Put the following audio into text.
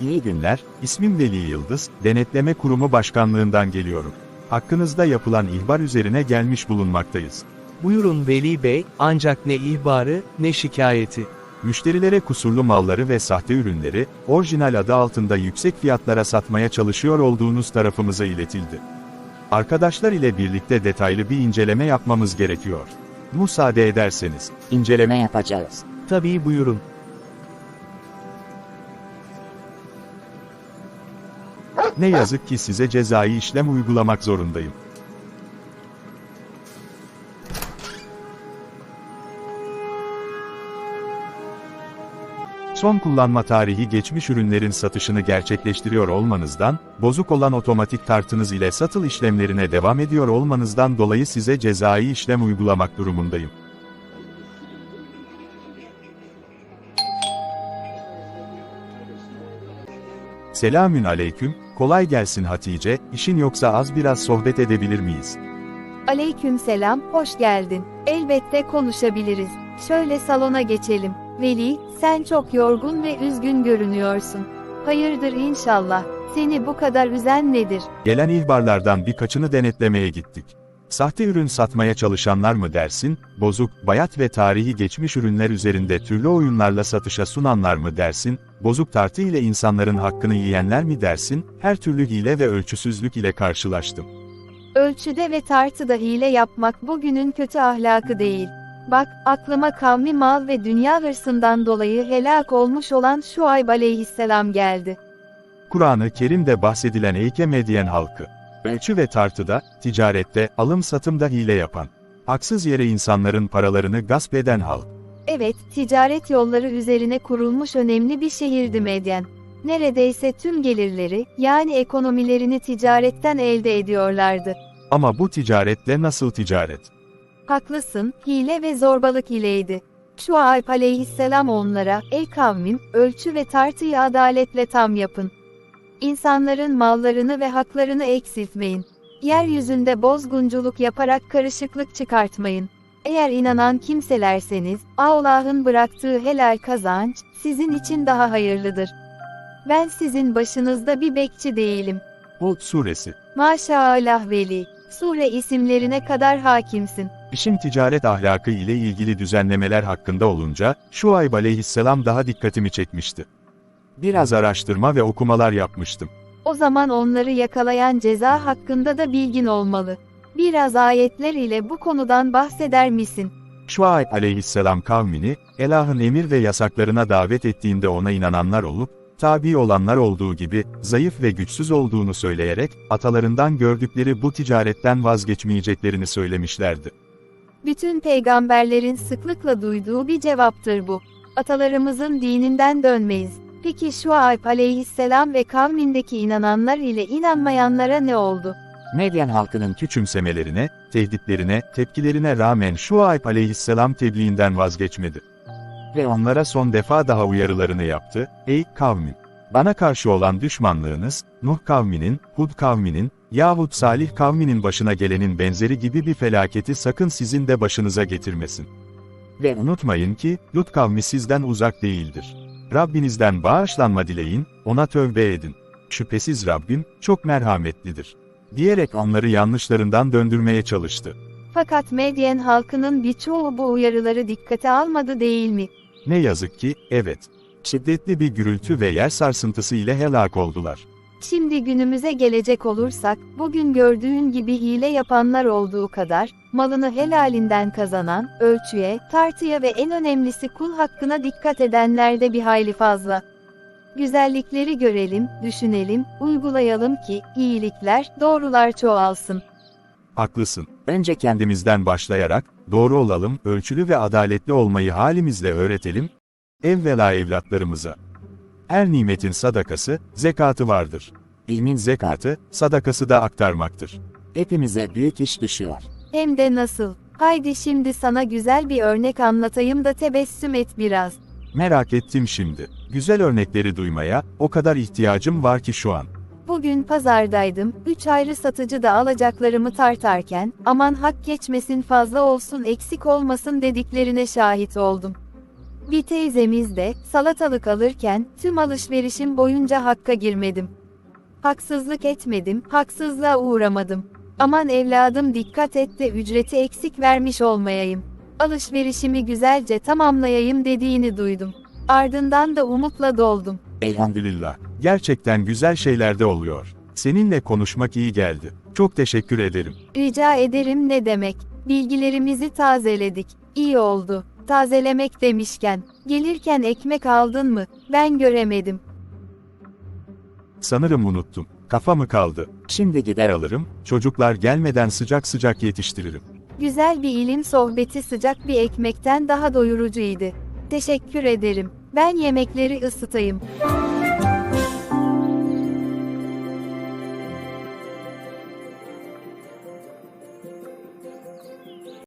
İyi günler, ismim Veli Yıldız, Denetleme Kurumu Başkanlığından geliyorum. Hakkınızda yapılan ihbar üzerine gelmiş bulunmaktayız. Buyurun Veli Bey, ancak ne ihbarı, ne şikayeti. Müşterilere kusurlu malları ve sahte ürünleri, orijinal adı altında yüksek fiyatlara satmaya çalışıyor olduğunuz tarafımıza iletildi. Arkadaşlar ile birlikte detaylı bir inceleme yapmamız gerekiyor. Müsaade ederseniz. İnceleme yapacağız. Tabii buyurun. Ne yazık ki size cezai işlem uygulamak zorundayım. Son kullanma tarihi geçmiş ürünlerin satışını gerçekleştiriyor olmanızdan, bozuk olan otomatik tartınız ile satıl işlemlerine devam ediyor olmanızdan dolayı size cezai işlem uygulamak durumundayım. Selamün aleyküm, kolay gelsin Hatice, işin yoksa az biraz sohbet edebilir miyiz? Aleykümselam, hoş geldin. Elbette konuşabiliriz. Şöyle salona geçelim. Veli, sen çok yorgun ve üzgün görünüyorsun. Hayırdır inşallah. Seni bu kadar üzen nedir? Gelen ihbarlardan birkaçını denetlemeye gittik. Sahte ürün satmaya çalışanlar mı dersin, bozuk, bayat ve tarihi geçmiş ürünler üzerinde türlü oyunlarla satışa sunanlar mı dersin, bozuk tartı ile insanların hakkını yiyenler mi dersin, her türlü hile ve ölçüsüzlük ile karşılaştım. Ölçüde ve tartıda hile yapmak bugünün kötü ahlakı değil. Bak, aklıma kavmi mal ve dünya hırsından dolayı helak olmuş olan Şuayb aleyhisselam geldi. Kur'an-ı Kerim'de bahsedilen Eyke Medyen halkı. Ölçü ve tartıda, ticarette, alım satımda hile yapan. Haksız yere insanların paralarını gasp eden halk. Evet, ticaret yolları üzerine kurulmuş önemli bir şehirdi Medyen. Neredeyse tüm gelirleri, yani ekonomilerini ticaretten elde ediyorlardı. Ama bu ticaretle nasıl ticaret? Haklısın, hile ve zorbalık ileydi. Şuayb aleyhisselam onlara, ey kavmim, ölçü ve tartıyı adaletle tam yapın. İnsanların mallarını ve haklarını eksiltmeyin. Yeryüzünde bozgunculuk yaparak karışıklık çıkartmayın. Eğer inanan kimselerseniz, Allah'ın bıraktığı helal kazanç, sizin için daha hayırlıdır. Ben sizin başınızda bir bekçi değilim. Hud suresi. Maşallah veli, sure isimlerine kadar hakimsin. İşin ticaret ahlakı ile ilgili düzenlemeler hakkında olunca, Şuayb aleyhisselam daha dikkatimi çekmişti. Biraz araştırma ve okumalar yapmıştım. O zaman onları yakalayan ceza hakkında da bilgin olmalı. Biraz ayetler ile bu konudan bahseder misin? Şuayb aleyhisselam kavmini, Elah'ın emir ve yasaklarına davet ettiğinde ona inananlar olup, tabi olanlar olduğu gibi, zayıf ve güçsüz olduğunu söyleyerek, atalarından gördükleri bu ticaretten vazgeçmeyeceklerini söylemişlerdi. Bütün peygamberlerin sıklıkla duyduğu bir cevaptır bu. Atalarımızın dininden dönmeyiz. Peki Şuayb aleyhisselam ve kavmindeki inananlar ile inanmayanlara ne oldu? Medyen halkının Küçümsemelerine, tehditlerine, tepkilerine rağmen Şuayb aleyhisselam tebliğinden vazgeçmedi. ve on Onlara son defa daha uyarılarını yaptı, ey kavmim! Bana karşı olan düşmanlığınız, Nuh kavminin, Hud kavminin, yahut Salih kavminin başına gelenin benzeri gibi bir felaketi sakın sizin de başınıza getirmesin. ve Unutmayın ki, Lut kavmi sizden uzak değildir. Rabbinizden bağışlanma dileyin, ona tövbe edin. Şüphesiz Rabbim, çok merhametlidir. Diyerek onları yanlışlarından döndürmeye çalıştı. Fakat Medyen halkının birçoğu bu uyarıları dikkate almadı değil mi? Ne yazık ki, evet. Şiddetli bir gürültü ve yer sarsıntısı ile helak oldular. Şimdi günümüze gelecek olursak, bugün gördüğün gibi hile yapanlar olduğu kadar, malını helalinden kazanan, ölçüye, tartıya ve en önemlisi kul hakkına dikkat edenler de bir hayli fazla. Güzellikleri görelim, düşünelim, uygulayalım ki, iyilikler, doğrular çoğalsın. Haklısın. önce kendi Kendimizden başlayarak, doğru olalım, ölçülü ve adaletli olmayı halimizle öğretelim, evvela evlatlarımıza. Her nimetin sadakası, zekatı vardır. ilmin Zekatı, sadakası da aktarmaktır. hepimize büyük iş düşüyor. Hem de nasıl? Haydi şimdi sana güzel bir örnek anlatayım da tebessüm et biraz. Merak ettim şimdi. Güzel örnekleri duymaya, o kadar ihtiyacım var ki şu an. Bugün pazardaydım, üç ayrı satıcı da alacaklarımı tartarken, aman hak geçmesin fazla olsun eksik olmasın dediklerine şahit oldum. Bir teyzemiz de salatalık alırken tüm alışverişim boyunca hakka girmedim. Haksızlık etmedim, haksızlığa uğramadım. Aman evladım dikkat et de ücreti eksik vermiş olmayayım. Alışverişimi güzelce tamamlayayım dediğini duydum. Ardından da umutla doldum. Elhamdülillah. Gerçekten güzel şeyler de oluyor. Seninle konuşmak iyi geldi. Çok teşekkür ederim. Rica ederim ne demek? Bilgilerimizi tazeledik. İyi oldu. Tazelemek demişken, gelirken ekmek aldın mı? Ben göremedim. Sanırım unuttum. Kafa mı kaldı? Şimdi gider alırım. Alırım, çocuklar gelmeden sıcak sıcak yetiştiririm. Güzel bir ilim sohbeti sıcak bir ekmekten daha doyurucuydu. Teşekkür ederim. Ben yemekleri ısıtayım.